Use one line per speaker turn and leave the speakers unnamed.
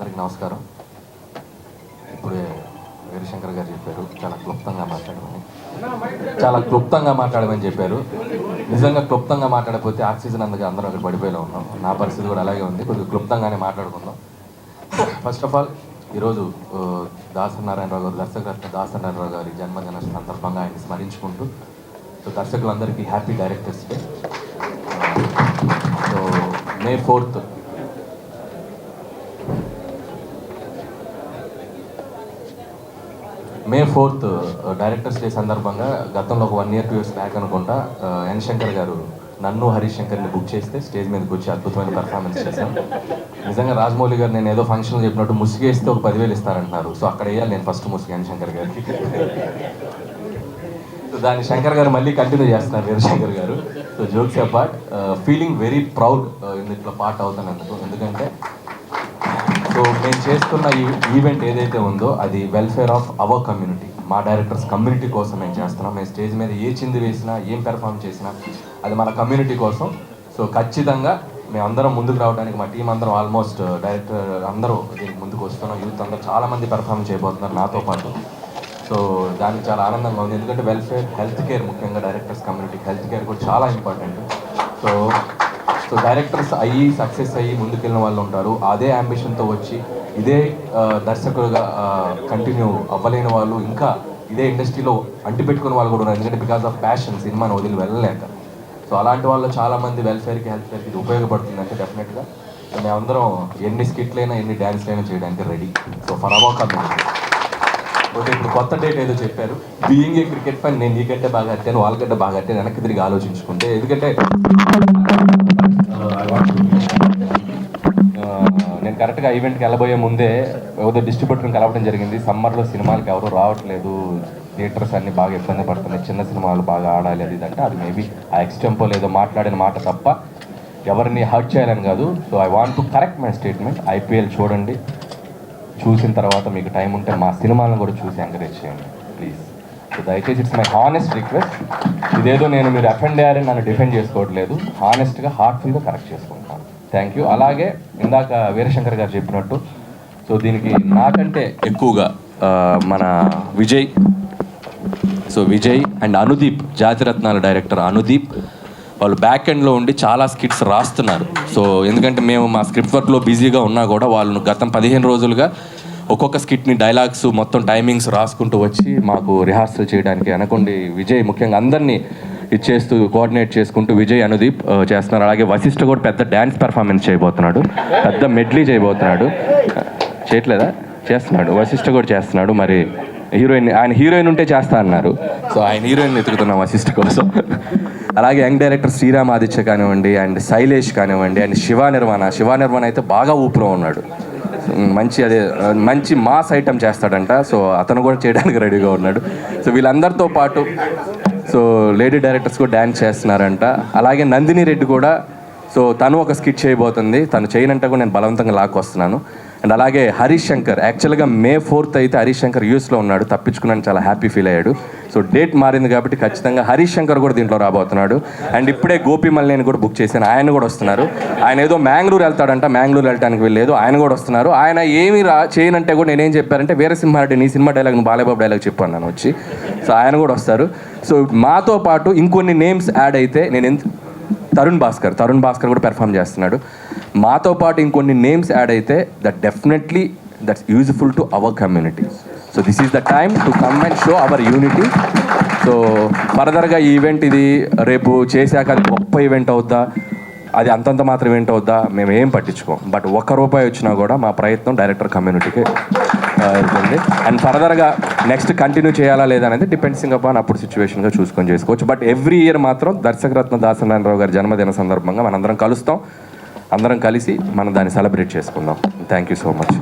అందరికీ నమస్కారం. ఇప్పుడే వీరశంకర్ గారు చెప్పారు చాలా క్లుప్తంగా మాట్లాడమని. చాలా క్లుప్తంగా మాట్లాడమని చెప్పారు. నిజంగా క్లుప్తంగా మాట్లాడకపోతే ఆక్సిజన్ అందుకే అందరం అక్కడ పడిపోయేలా ఉన్నాం. నా పరిస్థితి కూడా అలాగే ఉంది. కొద్దిగా క్లుప్తంగానే మాట్లాడుకుందాం. ఫస్ట్ ఆఫ్ ఆల్ ఈరోజు ఆ, దాసనారాయణరావు గారు దర్శకరత్న దాసనారాయణరావు గారి జన్మదిన సందర్భంగా ఆయన స్మరించుకుంటూ so దర్శకులందరికీ happy directors day so May fourth May fourth directors day సందర్భంగా గతంలో ఒక one year two years back అనుకుంటా ఎన్ శంకర్ గారు నన్ను హరీష్ శంకర్ని బుక్ చేస్తే స్టేజ్ మీదకి వచ్చి అద్భుతమైన పర్ఫార్మెన్స్ చేశాను నిజంగా రాజమౌళి గారు నేను ఏదో ఫంక్షన్లో చెప్పినట్టు ముసిగేస్తే ఒక పదివేలు ఇస్తారంటున్నారు. సో అక్కడ వేయాలి నేను ఫస్ట్ ముసుగు ఎన్ శంకర్ గారికి. సో దాన్ని శంకర్ గారు మళ్ళీ కంటిన్యూ చేస్తున్నారు Veerashankar garu. So jokes apart feeling very proud ఇందులో పార్ట్ అవుతాను ఎందుకంటే మేము చేస్తున్న ఈ ఈవెంట్ ఏదైతే ఉందో అది వెల్ఫేర్ ఆఫ్ అవర్ కమ్యూనిటీ మా డైరెక్టర్స్ కమ్యూనిటీ కోసం మేము చేస్తున్నాం. మేము స్టేజ్ మీద ఏ చింది వేసినా ఏం పెర్ఫామ్ చేసినా అది మన కమ్యూనిటీ కోసం. సో ఖచ్చితంగా మేము అందరం ముందుకు రావడానికి మా టీం అందరం ఆల్మోస్ట్ డైరెక్టర్ uh, అందరూ దీనికి ముందుకు వస్తున్నాం. యూత్ అందరూ చాలామంది పెర్ఫామ్ చేయబోతున్నారు నాతో పాటు. సో దానికి చాలా ఆనందంగా ఉంది. ఎందుకంటే వెల్ఫేర్ హెల్త్ కేర్ ముఖ్యంగా డైరెక్టర్స్ కమ్యూనిటీ హెల్త్ కేర్ కూడా చాలా ఇంపార్టెంట్ సో సో డైరెక్టర్స్ అయ్యి సక్సెస్ అయ్యి ముందుకెళ్ళిన వాళ్ళు ఉంటారు. అదే అంబిషన్తో వచ్చి ఇదే దర్శకులుగా కంటిన్యూ అవ్వలేని వాళ్ళు ఇంకా ఇదే ఇండస్ట్రీలో అంటిపెట్టుకున్న వాళ్ళు కూడా ఉన్నారు. ఎందుకంటే బికాస్ ఆఫ్ ప్యాషన్ సినిమాను వదిలి వెళ్ళలేక. సో అలాంటి వాళ్ళు చాలా మంది వెల్ఫేర్కి హెల్త్ కేర్కి ఇది ఉపయోగపడుతుంది అంటే డెఫినెట్గా మేమందరం ఎన్ని స్కిట్లైనా ఎన్ని డ్యాన్స్లైనా చేయడానికి ready so for our okay ఇప్పుడు కొత్త డేట్ ఏదో చెప్పారు. బీయింగ్ ఏ క్రికెట్ ఫ్యాన్ నేను నీకంటే బాగా అట్టాను వాళ్ళకంటే బాగా అట్టాను వెనక్కి తిరిగి ఆలోచించుకుంటే. ఎందుకంటే నేను కరెక్ట్గా ఈవెంట్కి వెళ్ళబోయే ముందే ఏదో డిస్ట్రిబ్యూటర్ని కలవడం జరిగింది. సమ్మర్లో సినిమాలకి ఎవరు రావట్లేదు. థియేటర్స్ అన్ని బాగా ఇబ్బంది పడుతున్నాయి. చిన్న సినిమాలు బాగా ఆడాలి అది ఇదంటే అది మేబీ ఆ ఎక్స్టెంపో లేదో మాట్లాడిన మాట తప్ప ఎవరిని హర్ట్ చేయాలని కాదు. So I want to correct my statement IPL చూడండి. చూసిన తర్వాత మీకు టైం ఉంటే మా సినిమాలను కూడా చూసి ఎంకరేజ్ చేయండి. ప్లీజ్ సో దయచేసి ఇట్స్ మై హానెస్ట్ రిక్వెస్ట్. ఇదేదో నేను మీరు అఫెండ్ అయ్యారని నన్ను డిఫెండ్ చేసుకోవట్లేదు. హానెస్ట్గా హార్ట్ఫుల్గా కరెక్ట్ చేసుకుంటాను. Thank you. అలాగే ఇందాక వీరశంకర్ గారు చెప్పినట్టు సో దీనికి నాకంటే ఎక్కువగా మన విజయ్ సో విజయ్ అండ్ అనుదీప్ జాతిరత్నాల డైరెక్టర్ అనుదీప్ వాళ్ళు బ్యాక్ ఎండ్లో ఉండి చాలా స్కిట్స్ రాస్తున్నారు. సో ఎందుకంటే మేము మా స్క్రిప్ట్ వర్క్లో బిజీగా ఉన్నా కూడా వాళ్ళు గతం పదిహేను రోజులుగా ఒక్కొక్క స్కిట్ని డైలాగ్స్ మొత్తం టైమింగ్స్ రాసుకుంటూ వచ్చి మాకు రిహార్సల్ చేయడానికి అనుకోండి విజయ్ ముఖ్యంగా అందరినీ ఇచ్చేస్తూ కోఆర్డినేట్ చేసుకుంటూ విజయ్ అనుదీప్ చేస్తున్నారు. అలాగే వశిష్ఠ కూడా పెద్ద డ్యాన్స్ పెర్ఫార్మెన్స్ చేయబోతున్నాడు. పెద్ద మెడ్లీ చేయబోతున్నాడు. చేయట్లేదా? చేస్తున్నాడు. వశిష్ఠ కూడా చేస్తున్నాడు. మరి హీరోయిన్ ఆయన హీరోయిన్ ఉంటే చేస్తా అన్నారు. సో ఆయన హీరోయిన్ వెతుకుతున్నాం వశిష్ఠ కోసం. అలాగే యంగ్ డైరెక్టర్ శ్రీరామ్ ఆదిత్య కానివ్వండి అండ్ శైలేష్ కానివ్వండి అండ్ శివ నిర్వాణ. శివ నిర్వాణ అయితే బాగా ఊపులో ఉన్నాడు. మంచి అదే మంచి మాస్ ఐటమ్ చేస్తాడంట. సో అతను కూడా చేయడానికి రెడీగా ఉన్నాడు. సో వీళ్ళందరితో పాటు సో లేడీ డైరెక్టర్స్ కూడా డ్యాన్స్ చేస్తున్నారంట. అలాగే నందిని రెడ్డి కూడా సో తను ఒక స్కిట్ చేయబోతుంది. తను చేయనంట కూడా నేను బలవంతంగా లాక్కొస్తున్నాను. అండ్ అలాగే హరీష్ శంకర్ యాక్చువల్గా మే ఫోర్త్ అయితే హరీష్ శంకర్ యూస్లో ఉన్నాడు. తప్పించుకున్నాను చాలా హ్యాపీ ఫీల్ అయ్యాడు. సో డేట్ మారింది కాబట్టి ఖచ్చితంగా హరీష్ శంకర్ కూడా దీంట్లో రాబోతున్నాడు. అండ్ ఇప్పుడే గోపి మల్లేని కూడా బుక్ చేశాను. ఆయన కూడా వస్తున్నారు. ఆయన ఏదో మ్యాంగ్లూర్ వెళ్తాడంట. మ్యాంగ్లూర్ వెళ్ళడానికి వెళ్ళలేదు ఆయన కూడా వస్తున్నారు. ఆయన ఏమి రా చేయనంటే కూడా నేనేం చెప్పారంటే వీరసింహారెడ్డి నీ సినిమా డైలాగ్ బాలయబాబు డైలాగ్ చెప్పాను నేను వచ్చి. సో ఆయన కూడా వస్తారు. సో మాతో పాటు ఇంకొన్ని నేమ్స్ యాడ్ అయితే నేను ఎంత తరుణ్ భాస్కర్ తరుణ్ భాస్కర్ కూడా పెర్ఫామ్ చేస్తున్నాడు. మాతో పాటు ఇంకొన్ని నేమ్స్ యాడ్ అయితే that definitely that's useful to our community so this is the time to come and show our unity so ఫర్దర్గా ఈ ఈవెంట్ ఇది రేపు చేశాక అది గొప్ప ఈవెంట్ అవుద్దా? అది అంతంత మాత్రం ఈవెంట్ అవుద్దా? మేము ఏం పట్టించుకోం. బట్ ఒక్క రూపాయి వచ్చినా కూడా మా ప్రయత్నం డైరెక్టర్ కమ్యూనిటీకి వెళ్తుంది. అండ్ ఫర్దర్గా నెక్స్ట్ కంటిన్యూ చేయాలా లేదా అనేది డిపెండ్సింగ్ అపాన్ అప్పుడు సిచ్యువేషన్గా చూసుకొని చేసుకోవచ్చు. బట్ ఎవ్రీ ఇయర్ మాత్రం దర్శకరత్న దాసనారాయణరావు గారి జన్మదిన సందర్భంగా మనందరం కలుస్తాం. అందరం కలిసి మనం దాన్ని సెలబ్రేట్ చేసుకుందాం. Thank you so much